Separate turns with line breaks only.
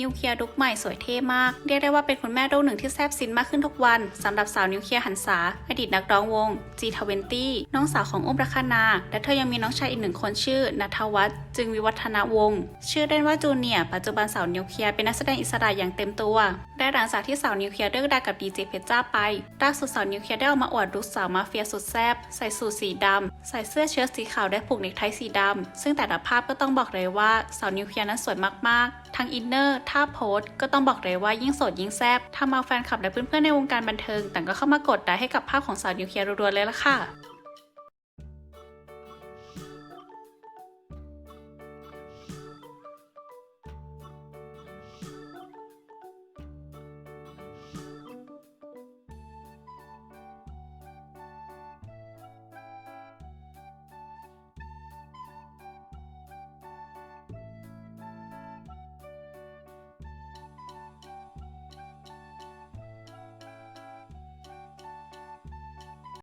นิวเคลียร์ลุกใหม่สวยเท่มาก เรียกได้ว่าเป็นคุณแม่ลูกหนึ่งที่แซบซินมากขึ้นทุกวันสำหรับสาวนิวเคลียร์หันษา อดีตนักร้องวง G20 น้องสาวของอุ้มรัคนา และเธอยังมีน้องชายอีกหนึ่งคนชื่อนัทวัฒน์จึงวิวัฒนวงศ์ชื่อเล่นว่าจูเนียร์ปัจจุบันสาวนิวเคลียร์เป็นนักแสดงอิสระอย่างเต็มตัวและหลังจากที่สาวนิวเคลียร์เลิกรากับดีเจเพชรจ้าไปล่าสุดสาวนิวเคลียร์ได้ออกมาอวดลุคสาวมาเฟียสุดแซบใส่สูทสีดำใส่เสื้อเชิ้ตสีขาวและผูกเนคไทสีดำซึ่งแต่ละภาพก็ต้องบอกเลยว่าสาวนิวเคลียร์นั้นสวยมากๆ ทั้งอินเนอร์ถ้าโพสก็ต้องบอกเลยว่ายิ่งโสดยิ่งแซ่บทำเอาแฟนคลับและเพื่อนๆในวงการบันเทิงต่างก็เข้ามากดไลค์ให้กับภาพของสาวนิวเคลียร์รัวๆเลยล่ะค่ะ